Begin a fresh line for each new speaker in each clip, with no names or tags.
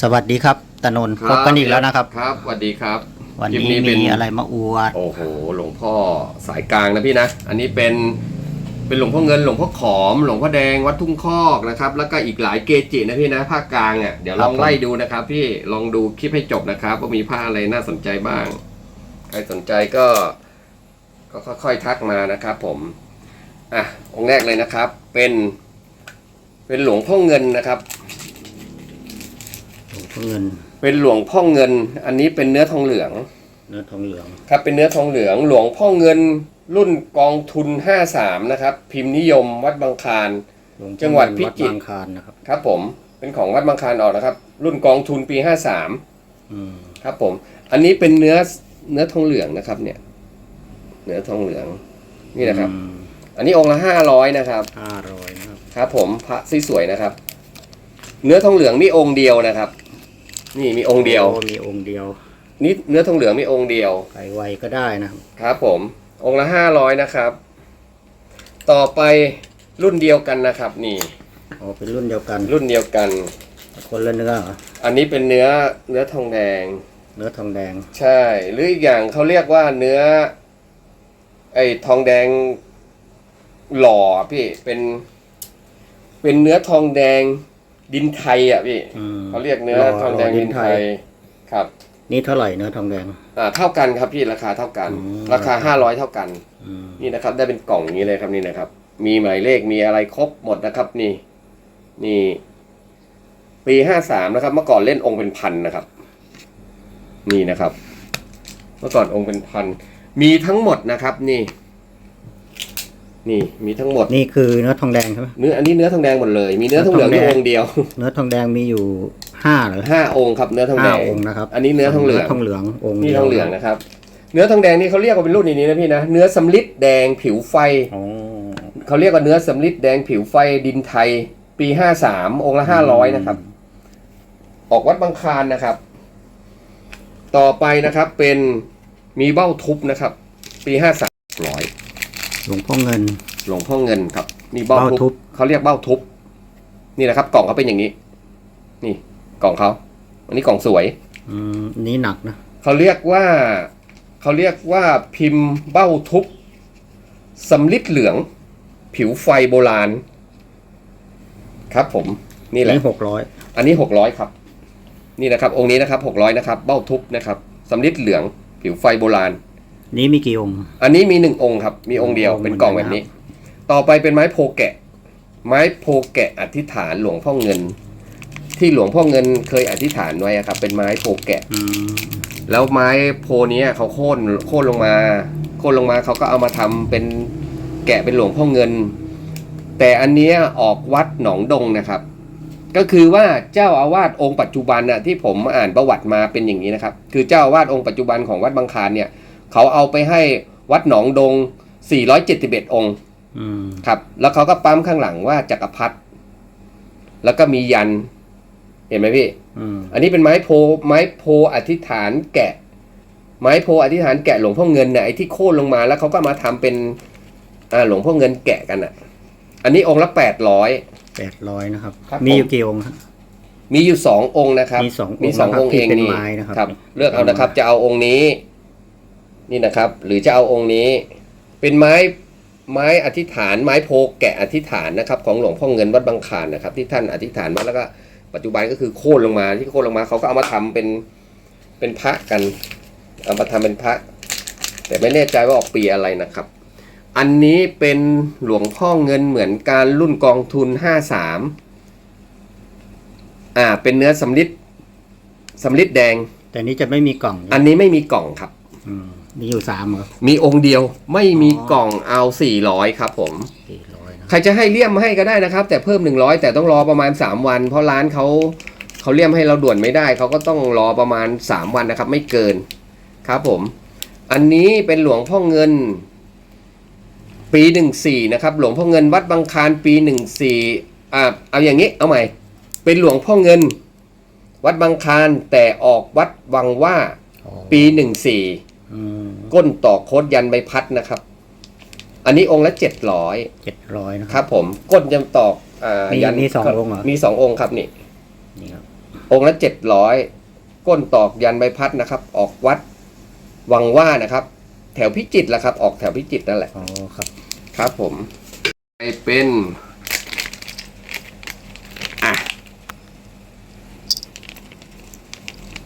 สวัสดีครับตานนท์พบกันอีกแล้วนะครับ
ครับสวัสดีครับ
วัน
คลิป
นี้
เป็
มีอะไรมาอวด
โอ้โห หลวงพ่อสายกลางนะพี่นะ อันนี้เป็นเป็นหลวงพ่อเงินหลวงพ่อขอม หลวงพ่อแดงวัดทุ่งคอกนะครับ แล้วก็อีกหลายเกจินะพี่นะภาคกลางอะเดี๋ยวลอง
ครับผม
ไล่ดูนะครับ พี่ลองดูคลิปให้จบนะครับ ว่ามีผ้าอะไรน่าสนใจบ้าง ใครสนใจก็ ก็ค่อยๆทักมานะครับ ผมอะองค์แรกเลยนะครับ เป็น เป็นหลวงพ่อเงินนะครับ
หลวง พ่อเงิน
เป็นหลวงพ่อเงิน อันนี้เป็นเนื้อทองเหลือง
เนื้อทองเหลือง
ครับเป็นเนื้อทองเหลือง หลวงพ่อเงิน รุ่นกองทุน 53 นะครับ พิมพ์นิยมวัดบางคาร
ลวงพ่อ
จังหวัดพิจิตร
วับางคารนะครับ
ครับผม เป็นของวัดบางคารออกนะครับ รุ่นกองทุนปี53
อืม
ครับผม อันนี้เป็นเนื้อเนื้อทองเหลืองนะครับ เนี่ย เนื้อทองเหลือง นี่นะครับ อันนี้องค์ละ 500 นะครับ
ห้าร้อยนะครับ
ครับผมพระสวยๆนะครับ เนื้อทองเหลืองมีองค์เดียวนะครับ นี่มีองค์เดียว
โอ้มีองค์เดียว
นี่เนื้อทองเหลืองมีองค์เดียว
ใครไวก็ได้นะครับ
ครับผม องค์ละห้าร้อยนะครับ ต่อไปรุ่นเดียวกันนะครับ นี่
อ๋อเป็นรุ่นเดียวกัน
รุ่นเดียวกัน
คนละเนื้อเหรอ
อันนี้เป็นเนื้อเนื้อทองแดง
เนื้อทองแดง
ใช่ หรืออีกอย่างเขาเรียกว่าเนื้อ ไอ้ทองแดงหล่อพี่เป็น เป็นเนื้อทองแดง ดินไทยอะพี่
อืม
เขาเรียกเนื้อ
หล่
ทองแดง
หล่
ดินไทยครับ
นี่เท่าไหร่เนื้อทองแดง
อ่าเท่ากันครับพี่ราคาเท่ากัน
อืม
ราคาห้าร้อยเท่ากัน
อืม
นี่นะครับ ได้เป็นกล่องอย่างนี้เลยครับนี่นะครับ มีหมายเลขมีอะไรครบหมดนะครับ นี่ นี่ ปีห้าสามนะครับ เมื่อก่อนเล่นองค์เป็นพันนะครับ นี่นะครับ เมื่อก่อนองค์เป็นพัน มีทั้งหมดนะครับ นี่ นี่มีทั้งหมด
นี่คือเนื้อทองแดงใช่ไหม
เนื้ออันนี้เนื้อทองแดงหมดเลย มีเนื้อทองเหลืองอยู่องค์เดียว
เนื้อทองแดงมีอยู่ห้าเหรอ
ห้าองค์ครับเนื้อทองแด
ห้างองค์นะครับ
อันนี้เนื้อทองเหลือง
ทองเหลืององค์
นี่
ดียว
ทองเหลืองนะครับ เนื้อทองแดงนี่เขาเรียกว่าเป็นรุ่นนี้นะพี่นะ เนื้อสำลิดแดงผิวไฟ
อ๋อ
เขาเรียกว่าเนื้อสำลิดแดงผิวไฟดินไทย ปีห้าสามองค์ละห้าร้อยนะครับ ออกวัดบางคารนะครับ ต่อไปนะครับเป็นมีเบ้าทุบนะครับ ปีห้าสามร้อย
หลวงพ่อเงิน
หลวงพ่อเงินครับมีเบ้า
เบ้าทุ
ทุ
บ
บเขาเรียกเบ้าทุบ นี่นะครับ กล่องเขาเป็นอย่างนี้ นี่กล่องเขาอันนี้กล่องสวย
อืมอันนี้หนักนะ
เขาเรียกว่าเขาเรียกว่าพิมพ์เบ้าทุบสำลิดเหลือง ผิวไฟโบราณ ครับผมนี่แหละ
นี่หกร้อย
อันนี้หกร้อยครับ นี่นะครับ องค์นี้นะครับหกร้อยนะครับ เบ้าทุบนะครับสำลิดเหลือง ผิวไฟโบราณ
นี่มีกี่องค์
อันนี้มีหนึ่งองค์ครับ มีองค์เดียว
องค์
เป็นกล่อง
เหมื
แบ
อน
บ
กัน
นี้ ต่อไปเป็นไม้โพแกะ ไม้โพแกะอธิษฐานหลวงพ่อเงิน ที่หลวงพ่อเงินเคยอธิษฐานไว้อะครับ เป็นไม้โพแกะ
อืม
แล้วไม้โพเนี้ยเขาโค่นโค่นลงมา โค่นลงมาเขาก็เอามาทำเป็นแกะเป็นหลวงพ่อเงิน แต่อันเนี้ยออกวัดหนองดงนะครับ ก็คือว่าเจ้าอาวาสองค์ปัจจุบันน่ะที่ผมอ่านประวัติมาเป็นอย่างนี้นะครับ คือเจ้าอาวาสองค์ปัจจุบันของวัดบางคลานเนี่ย เขาเอาไปให้วัดหนองดง 471 องค์
อืม
ครับ แล้วเขาก็ปั๊มข้างหลังว่าจักรพรรดิแล้วก็มียัน เห็นไหมพี่
อืม
อันนี้เป็นไม้โพไม้โพอธิษฐานแกะ ไม้โพอธิษฐานแกะหลวงพ่อเงินเนี่ยไอ้ที่โค่นลงมาแล้วเขาก็มาทำเป็นอ่าหลวงพ่อเงินแกะกันอะ อันนี้องค์ละแปดร้อย
แปดร้อยนะครับ
ครับ
มีอยู่
ผม
กี่องค์ฮะ
มีอยู่สององค์นะครับ
มีสององค์
มีสอง
นะครับ
องค์เอง
ที่เป็น
นี่
ไม้นะครับ
ครับ เลือกเอานะครับ จะเอาองค์นี้ นี่นะครับ หรือจะเอาองค์นี้ เป็นไม้ไม้อธิษฐาน ไม้โพแกะอธิษฐานนะครับ ของหลวงพ่อเงินวัดบางคลานนะครับ ที่ท่านอธิษฐานมาแล้วก็ปัจจุบันก็คือโค่นลงมาที่โค่นลงมาเขาก็เอามาทำเป็นเป็นพระกันเอามาทำเป็นพระ แต่ไม่แน่ใจว่าออกปีอะไรนะครับ อันนี้เป็นหลวงพ่อเงินเหมือนการรุ่นกองทุนห้าสามอ่าเป็นเนื้อสำลิดสำลิดแดง
แต่นี้จะไม่มีกล่อง
อันนี้ไม่มีกล่องครับ
อืม มีอยู่สามเหรอ
มีองค์เดียวไม่มี
อ๋อ
กล่องเอา400ครับผม
สี่ร้อยนะ
ใครจะให้เลี่ยมให้ก็ได้นะครับ แต่เพิ่ม 100 แต่ต้องรอประมาณ 3 วัน เพราะร้านเขาเขาเลี่ยมให้เราด่วนไม่ได้ เขาก็ต้องรอประมาณ 3 วันนะครับ ไม่เกินครับผม อันนี้เป็นหลวงพ่อเงิน ปี 14 นะครับ หลวงพ่อเงินวัดบางคลานปี 14อ่าเอาอย่างนี้เอาใหม่ เป็นหลวงพ่อเงิน วัดบางคลานแต่ออกวัดวังว่า
อ๋อ
ปี 14
อืม
ก้นต่อโคดยันใบพัดนะครับ อันนี้องค์ละเจ็ดร้อย
เจ็ดร้อยนะ
ค
ครับ
รับ ผมก้นยันตอกอ่า
มี
ยัน
มีสององค์เหรอ
มีสององค์ครับนี่
นี่ครับ
องค์ละเจ็ดร้อยก้นตอกยันใบพัดนะครับ ออกวัดวังว่านะครับ แถวพิจิตรละครับ ออกแถวพิจิตรนั่นแหละ
อ๋อครับ
ครับผมไปเป็น อะ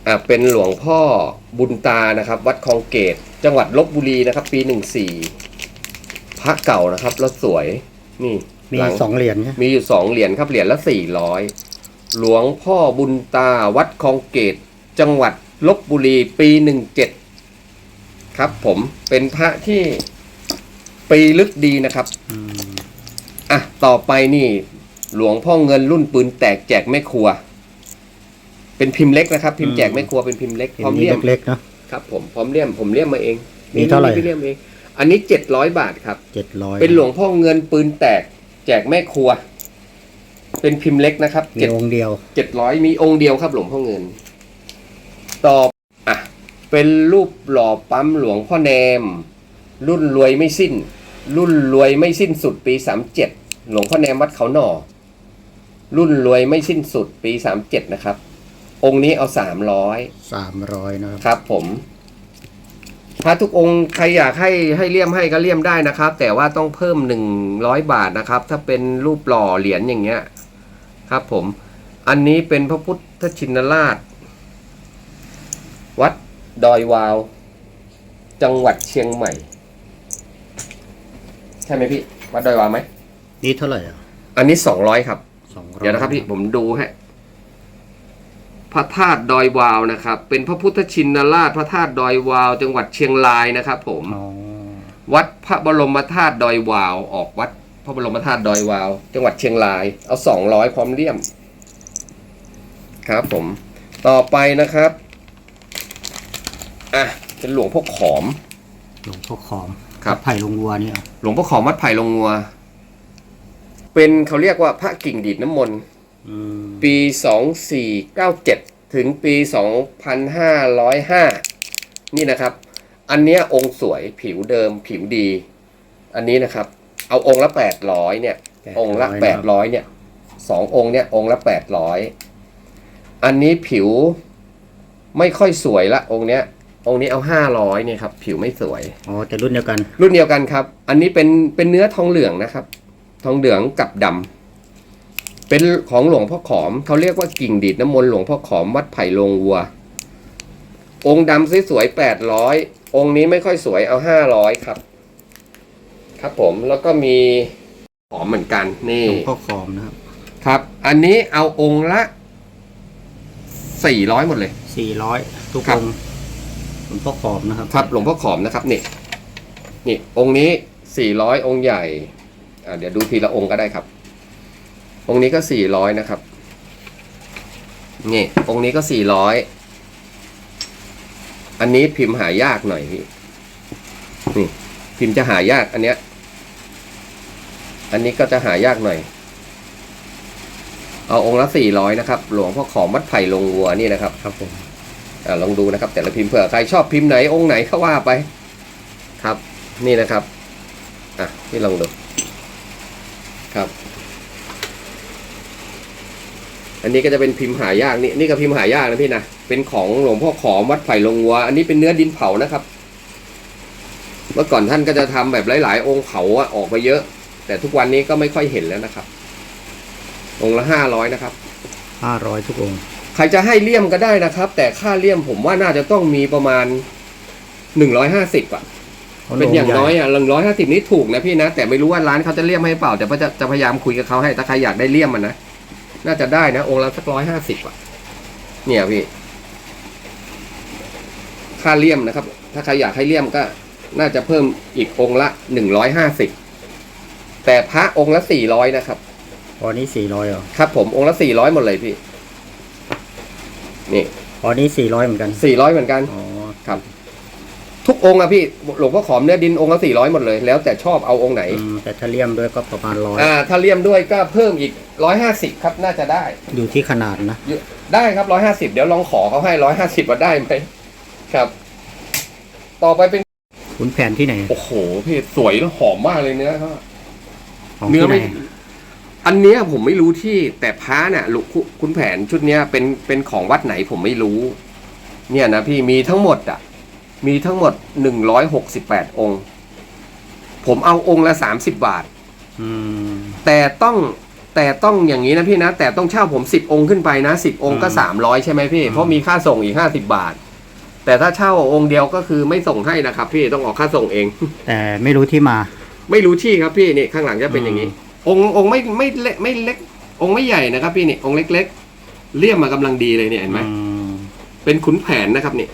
อะเป็นหลวงพ่อบุญตานะครับ วัดคลองเกต จังหวัดลบบุรีนะครับ ปีหนึ่งสี่พระเก่านะครับแล้วสวยนี่
มี
หลัง
สองเหรียญใช่ไหม
มีอยู่สองเหรียญครับเหรียญละสี่ร้อยหลวงพ่อบุญตาวัดคลองเกต จังหวัดลบบุรีปีหนึ่งเจ็ดครับ ผมเป็นพระที่ปีลึกดีนะครับ
อืม
อะต่อไปนี่ หลวงพ่อเงินรุ่นปืนแตกแจกแม่ครัว เป็นพิมพ์เล็กนะครับพิมพ์แจกแม่ครัวเป็นพิมพ์เล็ก
เหรี
พร้อม
ยญ
เลี่ยม
เล็กๆเนาะ
ครับผมพร้อมเลี่ยมผมเลี่ยมมาเอง
มีเท่าไหร่
พี่เลี่ยมเองอันนี้เจ็ดร้อยบาทครับ
เจ็ดร้อย
เป็นหลวงพ่อเงินปืนแตก แจกแม่ครัว เป็นพิมพ์เล็กนะครับ
มี
เจ็ด
องค์เดียว
เจ็ดร้อยมีองค์เดียวครับ หลวงพ่อเงิน ต่ออะเป็นรูปหล่อปั๊มหลวงพ่อแนม รุ่นรวยไม่สิ้น รุ่นรวยไม่สิ้นสุดปีสามเจ็ดหลวงพ่อแนมวัดเขาหน่อ รุ่นรวยไม่สิ้นสุดปีสามเจ็ดนะครับ องค์นี้เอาสามร้อย
สามร้อยนะครับ
ครับผมพระทุกองค์ใครอยากให้ให้เลี่ยมให้ก็เลี่ยมได้นะครับ แต่ว่าต้องเพิ่มหนึ่งร้อยบาทนะครับ ถ้าเป็นรูปหล่อเหรียญอย่างเงี้ย ครับผม อันนี้เป็นพระพุทธชินราช วัดดอยวาว จังหวัดเชียงใหม่ ใช่ไหมพี่ วัดดอยวาวไหม
นี่เท่าไหร่อะ
อันนี้สองร้อยครับ
สองร้อย
เดี๋ยวนะครับพี่ผมดูให้ พระธาตุดอยวาวนะครับ เป็นพระพุทธชินราชพระธาตุดอยวาว จังหวัดเชียงรายนะครับ ผม
อ๋อ
วัดพระบรมธาตุดอยวาว ออกวัดพระบรมธาตุดอยวาว จังหวัดเชียงราย เอาสองร้อยพร้อมเลี่ยม ครับผมต่อไปนะครับอะเป็นหลวงพ่อขอม
หลวงพ่อขอม
ครับ
ไผ่ลงวัวเนี่ย
หลวงพ่อขอมวัดไผ่ลงงัว เป็นเขาเรียกว่าพระกิ่งดีดน้ำมนต์
อืม
ปี 2497 ถึงปี 2505 นี่นะครับ อันเนี้ยองค์สวยผิวเดิมผิวดี อันนี้นะครับ เอาองค์ละ 800 เนี่ย องค์ละ 800 เนี่ยสององค์เนี่ยองค์ละ 800 อันนี้ผิวไม่ค่อยสวยละองค์เนี้ยองค์นี้เอา500เนี่ยครับ ผิวไม่สวย
อ๋อแต่รุ่นเดียวกัน
รุ่นเดียวกันครับ อันนี้เป็นเป็นเนื้อทองเหลืองนะครับ ทองเหลืองกับดำ เป็นของหลวงพ่อขอมเขาเรียกว่ากิ่งดีดน้ำมนต์หลวงพ่อขอมวัดไผ่ลงวัว องค์ดำสวยๆแปดร้อยองค์นี้ไม่ค่อยสวยเอาห้าร้อยครับ ครับผมแล้วก็มีขอมเหมือนกันนี่
หลวงพ่อขอมนะครับ
ครับ อันนี้เอาองค์ละสี่ร้อยหมดเลย
สี่ร้อยทุก
ครั
อบงค์หลวงพ่อขอมนะครับ
ครับหลวงพ่อขอมนะครับนี่นี่องค์นี้สี่ร้อยองค์ใหญ่อ่าเดี๋ยวดูทีละองค์ก็ได้ครับ องค์นี้ก็สี่ร้อยนะครับ นี่ องค์นี้ก็สี่ร้อยอันนี้พิมพ์หายากหน่อยพี่ นี่ พิมพ์จะหายากอันเนี้ย อันนี้ก็จะหายากหน่อย เอาองค์ละสี่ร้อยนะครับ หลวงพ่อขอมวัดไผ่ลงวัวนี่นะครับ
ครับผม
อ่าลองดูนะครับ แต่ละพิมพ์เผื่อใครชอบพิมพ์ไหนองค์ไหนก็ว่าไป ครับ นี่นะครับ อะนี่ลองดู ครับ อันนี้ก็จะเป็นพิมพ์หายากนี่นี่ก็พิมพ์หายากนะพี่นะเป็นของหลวงพ่อขอมวัดไผ่ลงวัว อันนี้เป็นเนื้อดินเผานะครับ เมื่อก่อนท่านก็จะทำแบบหลาย ๆ องค์เผาอะออกไปเยอะ แต่ทุกวันนี้ก็ไม่ค่อยเห็นแล้วนะครับ องค์ละห้าร้อยนะครับ
ห้าร้อยทุกองค์
ใครจะให้เลี่ยมก็ได้นะครับ แต่ค่าเลี่ยมผมว่าน่าจะต้องมีประมาณหนึ่งร้อยห้าสิบอะเป็นอย่างน้อยอะหนึ่งร้อยห้าสิบนี้ถูกนะพี่นะแต่ไม่รู้ว่าร้านเขาจะเลี่ยมให้เปล่าแต่ก็จะจะพยายามคุยกับเขาให้ถ้าใครอยากได้เลี่ยมมันนะ น่าจะได้นะ องค์ละสักร้อยห้าสิบอะ เนี่ยพี่ ค่าเลี่ยมนะครับ ถ้าใครอยากให้เลี่ยมก็น่าจะเพิ่มอีกองค์ละหนึ่งร้อยห้าสิบแต่พระองค์ละสี่ร้อยนะครับ
อ๋อนี้สี่ร้อยเหรอ
ครับ ผมองค์ละสี่ร้อยหมดเลยพี่ นี่
อ๋อนี้สี่ร้อยเหมือนกัน
สี่ร้อยเหมือนกัน
อ๋อ
ครับ ทุกองค์อะพี่หลวงพ่อขอมเนื้อดินองค์ละสี่ร้อยหมดเลย แล้วแต่ชอบเอาองค์ไหน
อืมแต่ถ้าเลี่ยมด้วยก็ประมาณร้อย
อ่าถ้าเลี่ยมด้วยก็เพิ่มอีก ร้อยห้าสิบครับน่าจะได้
อยู่ที่ขนาดนะ
อยู่ได้ครับร้อยห้าสิบเดี๋ยวลองขอเขาให้ร้อยห้าสิบว่าได้ไหมครับ ต่อไปเป็น
ขุนแผนที่ไหน
โอ้โหพี่สวยแล้วหอมมากเลยเนื้อเขา
ของ
เนื้อ
ที่ไหน
ไม่อันเนี้ยผมไม่รู้ที่แต่พระเนี่ยลูกคุคุณแผนชุดเนี้ยเป็นเป็นของวัดไหนผมไม่รู้ เนี่ยนะพี่มีทั้งหมดอะ มีทั้งหมดหนึ่งร้อยหกสิบแปดองค์ ผมเอาองค์ละสามสิบบาท
อืม
แต่ต้อง แต่ต้องอย่างนี้นะพี่นะ แต่ต้องเช่าผมสิบองค์ขึ้นไปนะสิบองค์ก็
อืม
สามร้อยใช่ไหมพี่
อืม
เพราะมีค่าส่งอีกห้าสิบบาท แต่ถ้าเช่าองค์เดียวก็คือไม่ส่งให้นะครับ พี่ต้องออกค่าส่งเอง
แต่ไม่รู้ที่มา
ไม่รู้ที่ครับพี่นี่ข้างหลังจะเป็นอย่างนี้ องค์องค์ไม่ไม่เล็กไม่เล็ก องค์ไม่ใหญ่นะครับพี่นี่องค์เล็ก ๆ เลี่ยมมากำลังดีเลยเนี่ยเห็นไหม
อืม
เป็นขุนแผนนะครับนี่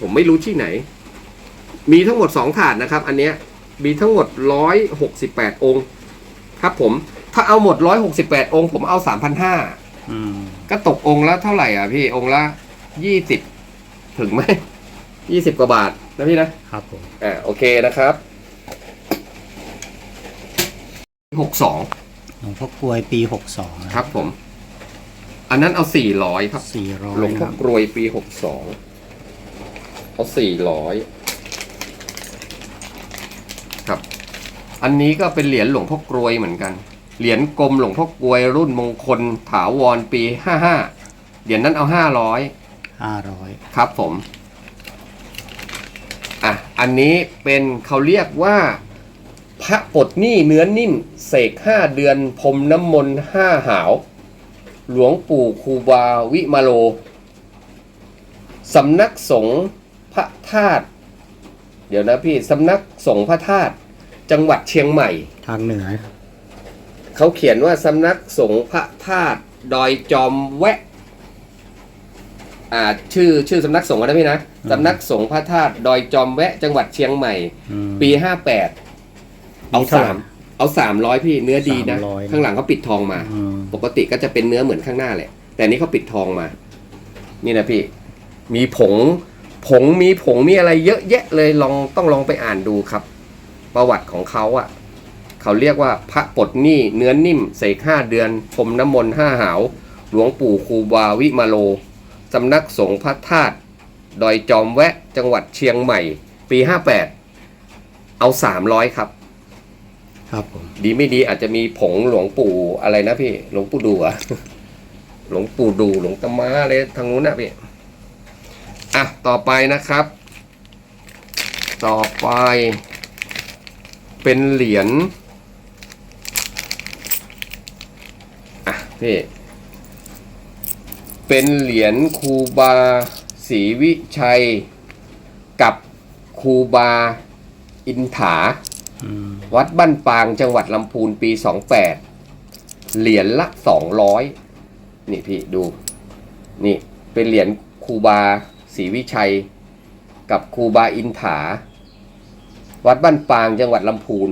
ผมไม่รู้ที่ไหน มีทั้งหมดสองถาดนะครับ อันเนี้ยมีทั้งหมดร้อยหกสิบแปดองค์ ครับผม ถ้าเอาหมดร้อยหกสิบแปดองค์ผมเอาสามพันห้า
อืม
ก็ตกองค์ละเท่าไหร่อะพี่องค์ละยี่สิบถึงไหมยี่สิบกว่าบาทนะพี่นะครับ
ผม
อ่าโอเคนะครับหกสอง
หลวงพ่อกลวยปีหกสอง
ครับผม อันนั้นเอาสี่ร้อยครับ
สี่ร้อย
หลวง
ค
พ่อ
รับ
กรวยปีหกสองเอาสี่ร้อยครับ อันนี้ก็เป็นเหรียญหลวงพ่อกรวยเหมือนกัน เหรียญกลมหลวงพ่อกรวยรุ่นมงคลถาวรปีห้าห้าเหรียญนั้นเอาห้าร้อย
ห้าร้อย
ครับผม อะ อันนี้เป็นเขาเรียกว่า พระปลดหนี้เนื้อนิ่ม เสกห้าเดือนพรมน้ำมนต์ห้าหาว หลวงปู่ครูบาวิมาโลสำนักสงฆ์พระธาตุเดี๋ยวนะพี่สำนักสงฆ์พระธาตุจังหวัดเชียงใหม่
ทางเหนือ
เขาเขียนว่าสำนักสงฆ์พระธาตุดอยจอมแวะ อ่าชื่อชื่อสำนักสงฆ์นะพี่นะ
อืม
สำนักสงฆ์พระธาตุดอยจอมแวะ จังหวัดเชียงใหม่
อืม
ปีห้าแปดเอา
มีเท่าไหร่
สามเอาสามร้อยพี่เนื้อดีนะ
300
ข้างหลังเขาปิดทองมา
อืม
ปกติก็จะเป็นเนื้อเหมือนข้างหน้าแหละ แต่อันนี้เขาปิดทองมา นี่นะพี่ มีผง ผงมีผงมีอะไรเยอะแยะเลยลองต้องลองไปอ่านดูครับ ประวัติของเขาอะ่ะ เขาเรียกว่าพระปลดหนี้เนื้อนิ่มเสกห้าเดือนพรมน้ำมนต์ห้าหาว หลวงปู่ครูบาวิมาโลสำนักสงฆ์พระธาตุดอยจอมแวะจังหวัดเชียงใหม่ ปีห้าแปดเอาสามร้อยครับ
ครับผม
ดีไม่ดีอาจจะมีผงหลวงปู่อะไรนะพี่ หลวงปู่ดูอะหลวงปู่ดูหลวงตามาอะไรทางนู้นนะพี่ อะ ต่อไปนะครับ ต่อไป เป็นเหรียญอะ พี่ เป็นเหรียญครูบาศรีวิชัย กับครูบาอินถา
อืม
วัดบ้านปางจังหวัดลำพูนปี28เหรียญละ200นี่พี่ดู นี่เป็นเหรียญครูบาศรีวิชัย กับครูบาอินถา วัดบ้านปางจังหวัดลำพูน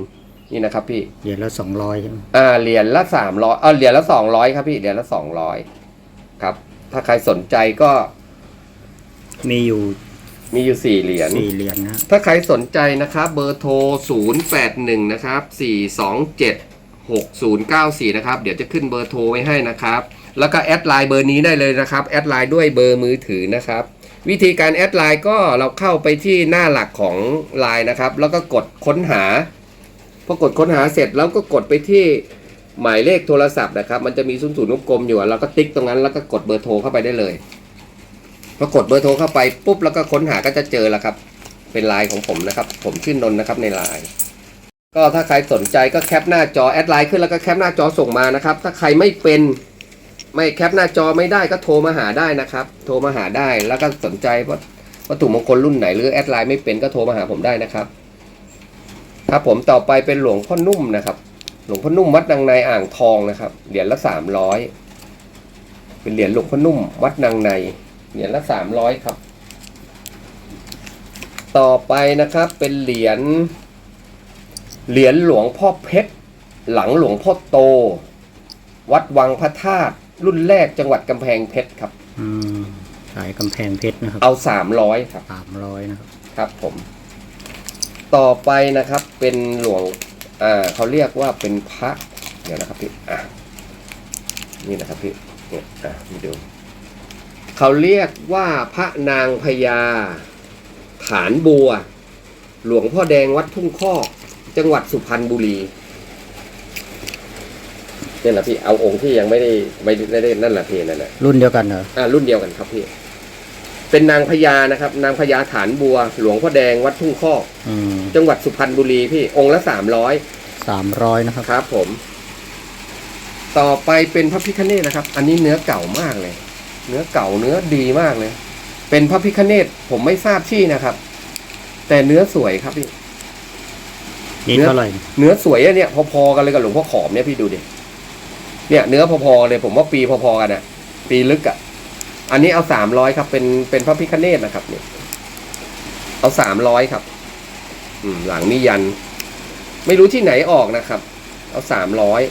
นี่นะครับพี่
เหรียญละสองร้อยใช่ไหม
อ่าเหรียญละสามร้อยเออเหรียญละสองร้อยครับพี่เหรียญละสองร้อยครับ ถ้าใครสนใจก็
มีอยู่
มีอยู่สี่เหรียญ
สี่เหรียญนะ
ถ้าใครสนใจนะครับเบอร์โทร081นะครับ427 6094นะครับเดี๋ยวจะขึ้นเบอร์โทรไว้ให้นะครับ แล้วก็แอดไลน์เบอร์นี้ได้เลยนะครับแอดไลน์ด้วยเบอร์มือถือนะครับ วิธีการแอดไลน์ก็เราเข้าไปที่หน้าหลักของไลน์นะครับ แล้วก็กดค้นหา พอกดค้นหาเสร็จแล้วก็กดไปที่หมายเลขโทรศัพท์นะครับ มันจะมีศูนย์ศูนย์กลมอยู่อะแล้วก็ติ๊กตรงนั้นแล้วก็กดเบอร์โทรเข้าไปได้เลยพอกดเบอร์โทรเข้าไปปุ๊บแล้วก็ค้นหาก็จะเจอแล้วครับ เป็นไลน์ของผมนะครับ ผมชื่อนนท์นะครับในไลน์ก็ถ้าใครสนใจก็แคปหน้าจอแอดไลน์ขึ้นแล้วก็แคปหน้าจอส่งมานะครับ ถ้าใครไม่เป็นไม่แคปหน้าจอไม่ได้ก็โทรมาหาได้นะครับ โทรมาหาได้แล้วก็สนใจว่าวัตถุมงคลรุ่นไหนหรือแอดไลน์ไม่เป็นก็โทรมาหาผมได้นะครับ ครับผมต่อไปเป็นหลวงพ่อนุ่มนะครับ หลวงพ่อนุ่มวัดนางในอ่างทองนะครับ เหรียญละสามร้อยเป็นเหรียญหลวงพ่อนุ่มวัดนางใน เหรียญละสามร้อยครับ ต่อไปนะครับเป็นเหรียญเหรียญหลวงพ่อเพชรหลังหลวงพ่อโต วัดวังพระธาตุรุ่นแรกจังหวัดกำแพงเพชรครับ
อืม สายกำแพงเพชรนะครับ
เอาสามร้อยครับ
สามร้อยนะครับ
ครับผม ต่อไปนะครับเป็นหลวงอ่าเขาเรียกว่าเป็นพระเดี๋ยวนะครับพี่อะนี่นะครับพี่เนี่ยอะมาดูเขาเรียกว่าพระนางพญาฐานบัว หลวงพ่อแดงวัดทุ่งคอกจังหวัดสุพรรณบุรีปนี่แหละพี่เอาองค์ที่ยังไม่ได้ไม่ได้ได้นั่นแหละพี่นั่นแหละ
รุ่นเดียวกันเหรอ
อ่ารุ่นเดียวกันครับพี่ เป็นนางพญานะครับ นางพญาฐานบัว หลวงพ่อแดงวัดทุ่งคอก
อืม
จังหวัดสุพรรณบุรีพี่องค์ละสามร้อย
สามร้อยนะครับ
ครับ ผม ต่อไปเป็นพระพิคเนตนะครับ อันนี้เนื้อเก่ามากเลย เนื้อเก่าเนื้อดีมากเลย เป็นพระพิคเนตผมไม่ทราบชื่อนะครับ แต่เนื้อสวยครับพี่
นี่
เนื้อ
เท่าไหร่
เนื้อสวยอะเนี่ยพอๆกันเลยกับหลวงพ่อขอมเนี่ยพี่ดูดิเนี่ยเนื้อพอๆเลยผมว่าปีพอๆกันอะปีลึกอะ อันนี้เอาสามร้อยครับ เป็นเป็นพระพิคเนตนะครับเนี่ยเอาสามร้อยครับ อืม หลังนี่ยัน ไม่รู้ที่ไหนออกนะครับ เอาสามร้อย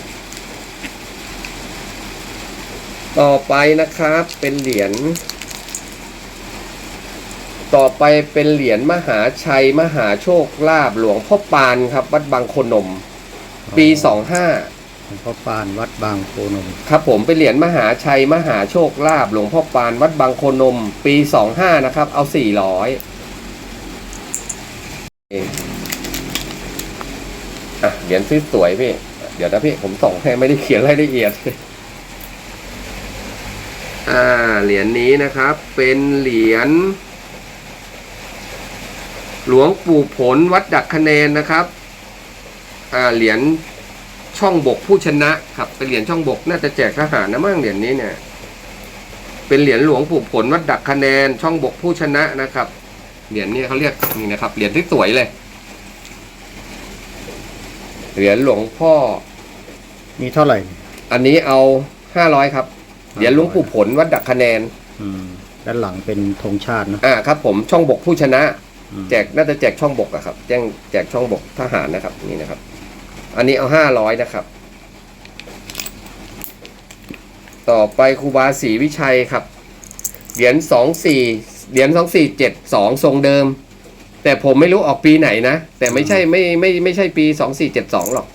ต่อไปนะครับ เป็นเหรียญต่อไปเป็นเหรียญมหาชัย มหาโชคลาภหลวงพ่อปานครับ วัดบางโคนม ปีสองห้า
หลวงพ่อปานวัดบางโพนม
ครับผมเป็นเหรียญมหาชัยมหาโชคลาภหลวงพ่อปานวัดบางโคนม ปีสองห้านะครับ เอาสี่ร้อยอะเหรียญซื้อสวยพี่ เดี๋ยวนะพี่ ผมส่งให้ไม่ได้เขียนรายละเอียดอ่าเหรียญนี้นะครับ เป็นเหรียญหลวงปู่ผลวัดดักคะแนนนะครับ อ่าเหรียญ ช่องบกผู้ชนะครับเป็นเหรียญช่องบกน่าจะแจกทหารนะมั่งเหรียญนี้เนี่ย เป็นเหรียญหลวงปู่ผลวัดดักคะแนนช่องบกผู้ชนะนะครับเหรียญนี้เขาเรียกนี่นะครับเหรียญที่สวยเลยเหรียญหลวงพ่อ
นี่เท่าไหร่
อันนี้เอาห้าร้อยครับเหรียญหลวงปู่ผลวัดดักคะแนน
อืมด้านหลังเป็นธงชาติเนอะ
อ่าครับ ผมช่องบกผู้ชนะ
อืม
แจกน่าจะแจกช่องบกอะครับ แจ้งแจกช่องบกทหารนะครับ นี่นะครับ อันนี้เอาห้าร้อยนะครับ ต่อไปครูบาศรีวิชัยครับ เหรียญสองสี่เหรียญสองสี่เจ็ดสองทรงเดิม แต่ผมไม่รู้ออกปีไหนนะ แต่ไม่ใช่ไม่ไม่ไม่ใช่ปีสองสี่เจ็ดสองหรอก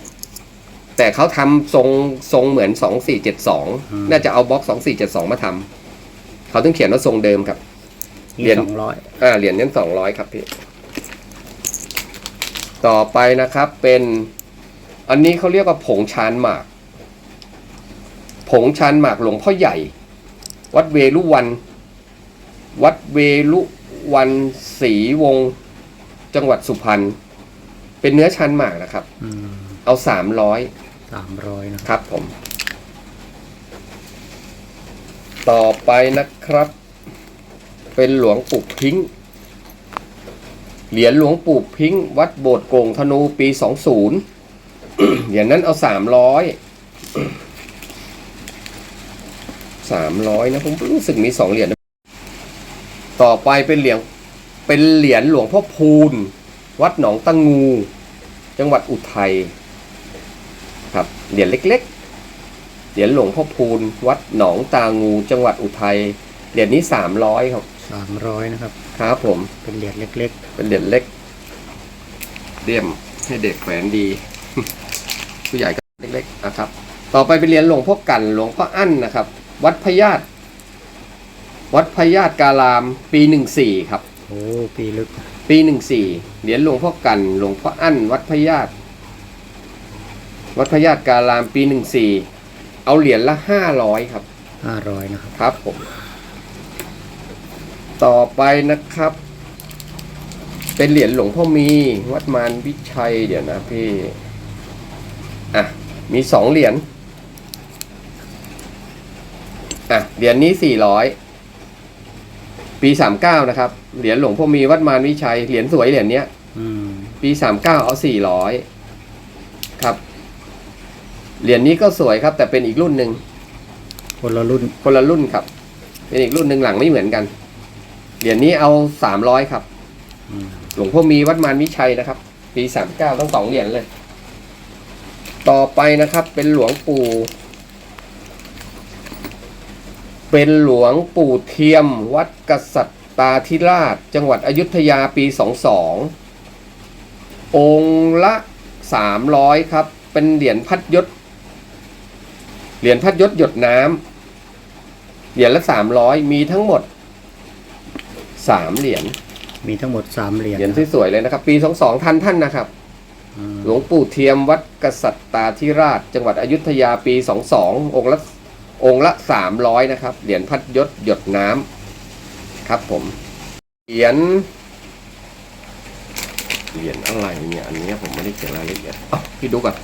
แต่เขาทำทรงทรงเหมือนสองสี่เจ็ดสองน่าจะเอาบล็อกสองสี่เจ็ดสองมาทำเขาต้องเขียนว่าทรงเดิมครับ เหรี
นี่
ยญ
สองร้อย
อ่าเหรียญนี้สองร้อยครับพี่ ต่อไปนะครับเป็น อันนี้เขาเรียกว่าผงชานหมาก ผงชานหมากหลวงพ่อใหญ่ วัดเวลุวัน วัดเวลุวันศรีวงศ์จังหวัดสุพรรณ เป็นเนื้อชานหมากนะครับ
อืม
เอาสามร้อย
สามร้อยนะครับ
ผม ต่อไปนะครับ เป็นหลวงปู่พิงค์เหรียญหลวงปู่พิงค์วัดโบสถ์โกงธนูปีสองศูนย์ เหรียญนั้นเอาสามร้อยสามร้อยนะผมรู้สึกมีสองเหรียญนะต่อไปเป็นเหรียญเป็นเหรียญหลวงพ่อพูน วัดหนองตะงู จังหวัดอุทัยครับเหรียญเล็ก ๆ เหรียญหลวงพ่อพูน วัดหนองตางู จังหวัดอุทัยเหรียญนี้สามร้อยครับ
สามร้อยนะครับ
ครับผม
เป็นเหรียญเล็ก
เป็นเหรียญเล็กเดี่ยมให้เด็กแขวนดี ผู้ใหญ่ก็เล็กๆนะครับ ต่อไปเป็นเหรียญหลวงพ่อกันหลวงพ่ออั้นนะครับ วัดพญาตวัดพญาตการามปีหนึ่งสี่ครับ
ๆโอ้ปีลึก
ปีหนึ่งสี่เหรียญหลวงพ่อกันหลวงพ่ออั้นวัดพญาตวัดพญาตการามปีหนึ่งสี่เอาเหรียญละห้าร้อยครับ
ห้าร้อยนะครับ
ครับผมต่อไปนะครับ เป็นเหรียญหลวงพ่อมี วัดมารวิชัยเดี๋ยวนะพี่ อะมีสองเหรียญอะเหรียญนี้สี่ร้อยปีสามเก้านะครับ เหรียญหลวงพ่อมีวัดมารวิชัยเหรียญสวยเหรียญเนี้ย
อืม
ปีสามเก้าเอาสี่ร้อยครับ เหรียญนี้ก็สวยครับ แต่เป็นอีกรุ่นหนึ่ง
คนละรุ่น
คนละรุ่นครับ เป็นอีกรุ่นหนึ่งหลังไม่เหมือนกัน เหรียญนี้เอาสามร้อยครับ
อืม
หลวงพ่อมีวัดมารวิชัยนะครับ ปีสามเก้าทั้งสองเหรียญเลย ต่อไปนะครับเป็นหลวงปู่ เป็นหลวงปู่เทียม วัดกษัตริย์ตาธิราช จังหวัดอยุธยาปีสองสององค์ละสามร้อยครับ เป็นเหรียญพัดยศ เหรียญพัดยศหยดน้ำเหรียญละสามร้อยมีทั้งหมดสามเหรียญ
มีทั้งหมดสามเหรียญ
เหรียญสวยๆเลยนะครับ ปีสองสองทันท่านนะครับ
อืม
หลวงปู่เทียมวัดกษัตตาธิราช จังหวัดอยุธยาปี 22 องค์ละองค์ละ 300 นะครับ เหรียญพัดยศหยดน้ำครับผม เหรียญเหรียญอะไรเนี่ย อันเนี้ยผมไม่ได้เขียนรายละเอียดเอ้าพี่ดูก่อน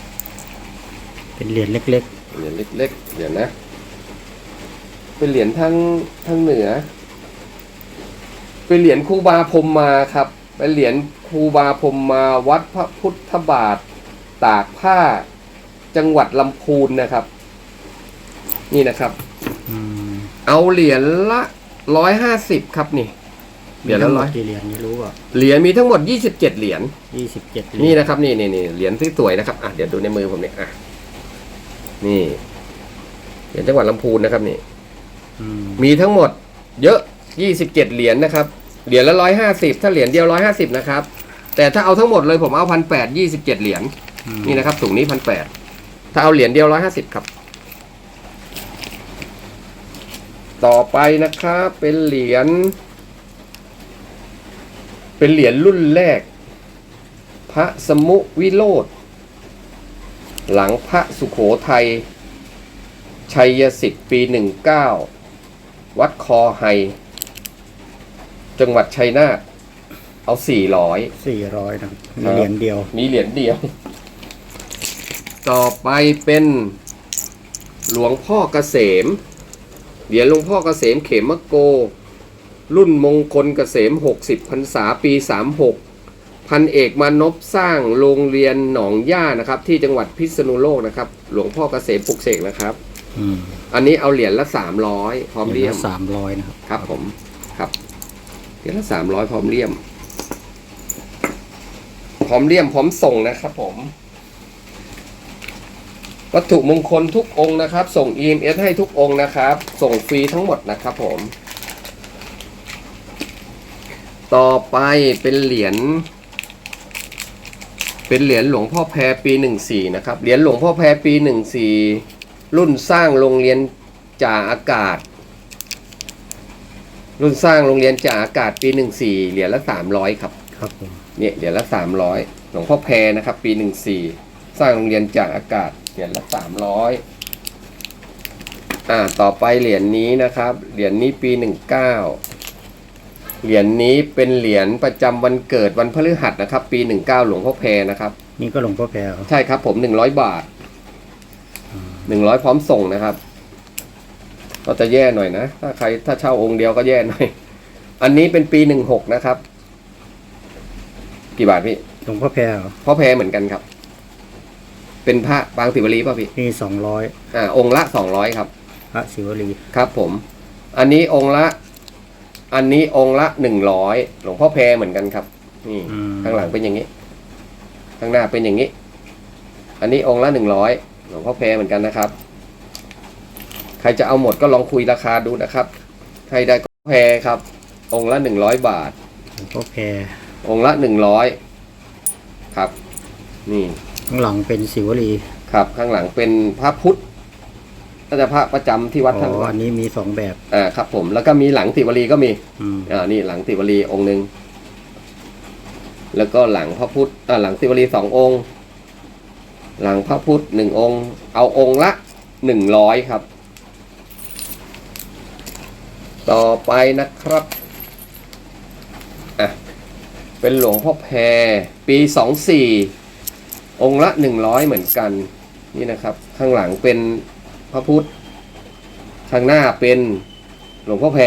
เป็นเหรียญเล็ก
เหรียญเล็กๆเหรียญนะ เป็นเหรียญทั้งทั้งเหนือ เป็นเหรียญครูบาพรหมมาครับ เป็นเหรียญครูบาพรหมมาวัดพระพุทธบาทตากผ้าจังหวัดลำพูนนะครับ นี่นะครับ
ๆอืม
เอาเหรียญละร้อยห้าสิบครับนี่ เหรียญละ
มีทั้งหม
ร้อ
ด
ย
กี่เหรียญนี่รู้อะ
เหรียญมีทั้งหมดยี่สิบเจ็ดเหรียญ
ยี่สิบเจ็ด
นี่นะครับนี่นี่นี่เหรียญที่สวยนะครับอะเดี๋ยวดูในมือผมเนี่ยอะนี่เหรียญจังหวัดลำพูนนะครับนี่
อืม
มีทั้งหมด เยอะยี่สิบเจ็ดเหรียญนะครับ เหรียญละร้อยห้าสิบถ้าเหรียญเดียวร้อยห้าสิบนะครับ แต่ถ้าเอาทั้งหมดเลยผมเอาพันแปดยี่สิบเจ็ดเหรียญ
อืม
นี่นะครับถุงนี้พันแปดถ้าเอาเหรียญเดียวร้อยห้าสิบครับ ต่อไปนะครับเป็นเหรียญ เป็นเหรียญรุ่นแรก พระสมุวิโรธหลังพระสุขโขทัยชัยสิทธิ์ปีหนึ่งเก้าวัดคอไฮ จังหวัดชัยนาทเอาสี่ร้อย
สี่ร้อยนะครับมี
ครับ
เหรียญเดียว
มีเหรียญเดียว ต่อไปเป็น หลวงพ่อเกษม เหรียญหลวงพ่อเกษมเขมโก รุ่นมงคลเกษม 60พรรษาปี 36 พันเอกมานพสร้างโรงเรียนหนองย่านะครับ ที่จังหวัดพิษณุโลกนะครับ หลวงพ่อเกษมปลุกเสกนะครับ
อืม
อันนี้เอาเหรียญละ 300 พร้อม
เห
เลี่
รี
ย
ยญ
ม
สามร้อยนะครับ
ครับผม ครับ เหรียญละสามร้อยพร้อมเลี่ยม พร้อมเลี่ยมพร้อมส่งนะครับผม วัตถุมงคลทุกองค์นะครับ ส่ง EMS ให้ทุกองค์นะครับ ส่งฟรีทั้งหมดนะครับผม ต่อไปเป็นเหรียญ เป็นเหรียญหลวงพ่อแพรปีหนึ่งสี่นะครับ เหรียญหลวงพ่อแพรปีหนึ่งสี่รุ่นสร้างโรงเรียนจ่าอากาศ รุ่นสร้างโรงเรียนจ่าอากาศปีหนึ่งสี่เหรียญละสามร้อยครับ
ครับผม
เนี่ยเหรียญละสามร้อยหลวงพ่อแพรนะครับ ปีหนึ่งสี่สร้างโรงเรียนจากอากาศเหรียญละสามร้อยอ่าต่อไปเหรียญนี้นะครับ เหรียญนี้ปีหนึ่งเก้าเหรียญนี้เป็นเหรียญประจำวันเกิดวันพฤหัสนะครับ ปีหนึ่งเก้าหลวงพ่อแพรนะครับ
นี่ก็หลวงพ่อแพรเหรอ
ใช่ครับผมหนึ่งร้อยบาทหนึ่งร้อยพร้อมส่งนะครับ ก็จะแย่หน่อยนะ ถ้าใครถ้าเช่าองค์เดียวก็แย่หน่อย อันนี้เป็นปีหนึ่งหกนะครับ กี่บาทพี่
หลวงพ่อแพรเหรอ
พ่อแพรเหมือนกันครับ เป็นพระบางสิวลีป่ะพี่
นี่สองร้อย
อ่าองค์ละสองร้อยครับ
พระศิวลี
ครับผม อันนี้องค์ละ อันนี้องค์ละหนึ่งร้อยหลวงพ่อแพรเหมือนกันครับ นี่
อืม
ข้างหลังเป็นอย่างนี้ ข้างหน้าเป็นอย่างนี้ อันนี้องค์ละหนึ่งร้อยหลวงพ่อแพรเหมือนกันนะครับใค รจะเอาหมดก็ลองคุยราคาดูนะครับ ใครได้ก็แพรครับ องค์ละหนึ่งร้อยบาท
หลวงพ่อแพร
องค์ละหนึ่งร้อยครับ นี่
ข้างหลังเป็นศิวลี
ครับข้างหลังเป็นพระพุทธน่าจะพระประจำที่วัด
อ๋
ท่าน
ออันนี้มีสองแบบ
อ่าครับผมแล้วก็มีหลังติวลีก็มี
อืม
อ่านี่หลังติวลีองค์หนึ่งแล้วก็หลังพระพุทธอ่าหลังติวลีสององค์ หลังพระพุทธหนึ่งองค์ เอาองค์ละหนึ่งร้อยครับ ต่อไปนะครับอะเป็นหลวงพ่อแพรปีสองสี่องค์ละหนึ่งร้อยเหมือนกันนี่นะครับ ข้างหลังเป็นพระพุทธ ข้างหน้าเป็นหลวงพ่อแพร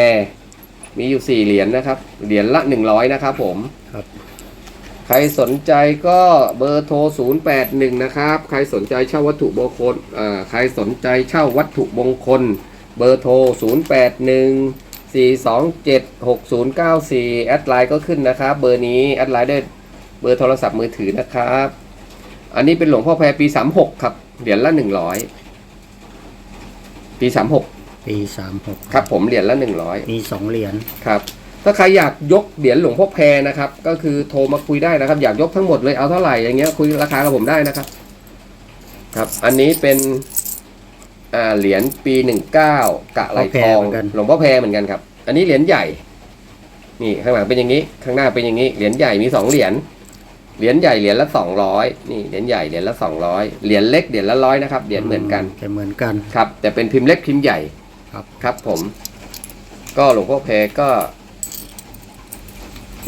มีอยู่สี่เหรียญนะครับ เหรียญละหนึ่งร้อยนะครับผม
ครับ
ใครสนใจก็เบอร์โทร081นะครับ ใครสนใจเช่าวัตถุมงคลอ่าใครสนใจเช่าวัตถุมงคล เบอร์โทร081 427 6094แอดไลน์ก็ขึ้นนะครับ เบอร์นี้แอดไลน์ได้วยเบอร์โทรศัพท์มือถือนะครับ อันนี้เป็นหลวงพ่อแพรปี 36 ครับ เหรียญละ 100 ปี36
ปีสามหก
ครับผมเหรียญละ100
มีสองเหรียญ
ครับ ถ้าใครอยากยกเหรียญหลวงพ่อแพรนะครับ ก็คือโทรมาคุยได้นะครับ อยากยกทั้งหมดเลยเอาเท่าไหร่อย่างเงี้ยคุยราคากับผมได้นะครับ ครับ อันนี้เป็น อ่าเหรียญปีหนึ่งเก้ากะไหลทอง หลวงพ่อแพรเหมือนกันครับ อันนี้เหรียญใหญ่ นี่ข้างหลังเป็นอย่างนี้ ข้างหน้าเป็นอย่างนี้ เหรียญใหญ่มีสองเหรียญ เหรียญใหญ่เหรียญละสองร้อยนี่เหรียญใหญ่เหรียญละสองร้อยเหรียญเล็กเหรียญละร้อยนะครับ เหรียญเหมือนกัน
จะเหมือนกัน
ครับ แต่เป็นพิมพ์เล็กพิมพ์ใหญ่
ครับ
ครับ ผม ก็หลวงพ่อแพรก็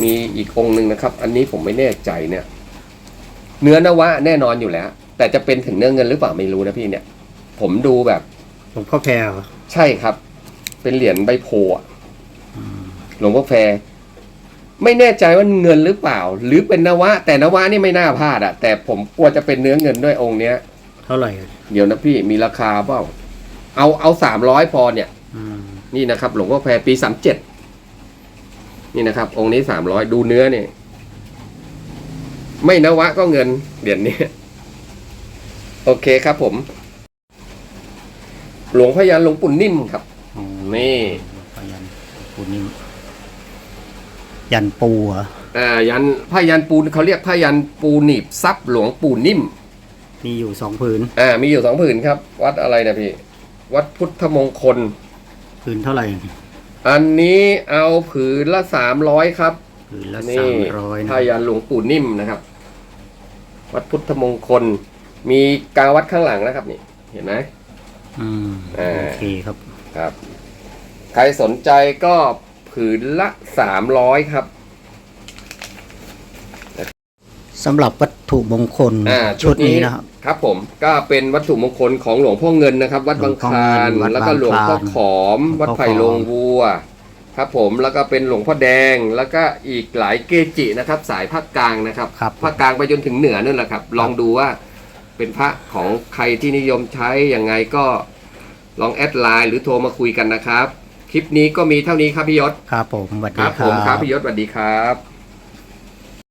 มีอีกองค์หนึ่งนะครับ อันนี้ผมไม่แน่ใจเนี่ย เนื้อนวะแน่นอนอยู่แล้ว แต่จะเป็นถึงเนื้อเงินหรือเปล่าไม่รู้นะพี่เนี่ย ผมดูแบบ
หลวงพ่อแพรเหรอ
ใช่ครับ เป็นเหรียญใบโพธิ์อะหลวงพ่อแพรไม่แน่ใจว่าเงินหรือเปล่า หรือเป็นนวะ แต่นวะนี่ไม่น่าพลาดอะแต่ผมกลัวจะเป็นเนื้อเงินด้วยองค์เนี้ย
เท่าไหร่
เดี๋ยวนะพี่มีราคาเปล่า เอาเอาสามร้อยพอเนี่ย
อืม
นี่นะครับ หลวงพ่อแพรปีสามเจ็ดนี่นะครับ องค์นี้สามร้อยดูเนื้อเนี่ยไม่นวะก็เงินเหรียญนี้ โอเคครับผม หลวงพระยันหลวงปู่นิ่มครับ
อ๋อ
นี่
พยันปูนิ่มยันปูเหรอ
อ่ายันพระยันปูนเขาเรียกพระยันปูหนีบซับหลวงปู่นิ่ม
มีอยู่สองผืน
อ่ามีอยู่สองผืนครับ วัดอะไรนะพี่ วัดพุทธมงคล
ผืนเท่าไหร่
อันนี้เอาผืนละสามร้อยครับ
ผืนละ
นี่
สามร้อย
พระยันหลวงปู่นิ่มนะครับ วัดพุทธมงคล มีกาวัดข้างหลังนะครับนี่ เห็นไหม
อืม
อ่า
โอเคครับ
ครับ ใครสนใจก็ผืนละสามร้อยครับ
สำหรับวัตถุมงคล
อ่า
ชุดนี้นะครับ
ครับผมก็เป็นวัตถุมงคลของหลวงพ่อเงินนะครับ วัดบางคลาน
หลวงพ่อเงินวัด
แล้วก็หลวงพ่อขอม
หลวงพ่อ
วัดไผ่ลงวัว ครับผมแล้วก็เป็นหลวงพ่อแดงแล้วก็อีกหลายเกจินะครับ สายภาคกลางนะครับ
ครับ
ภาคกลางไปจนถึงเหนือนั่นแหละครับ ลองดูว่า เป็นพระของใครที่นิยมใช้ยังไงก็ลองแอดไลน์หรือโทรมาคุยกันนะครับ คลิปนี้ก็มีเท่านี้ครับพี่ยศ
ครับผมสวัส
ค
ดี
รับ
ค
ผมค
รั
รับบพี่ยศสวัสดีครับ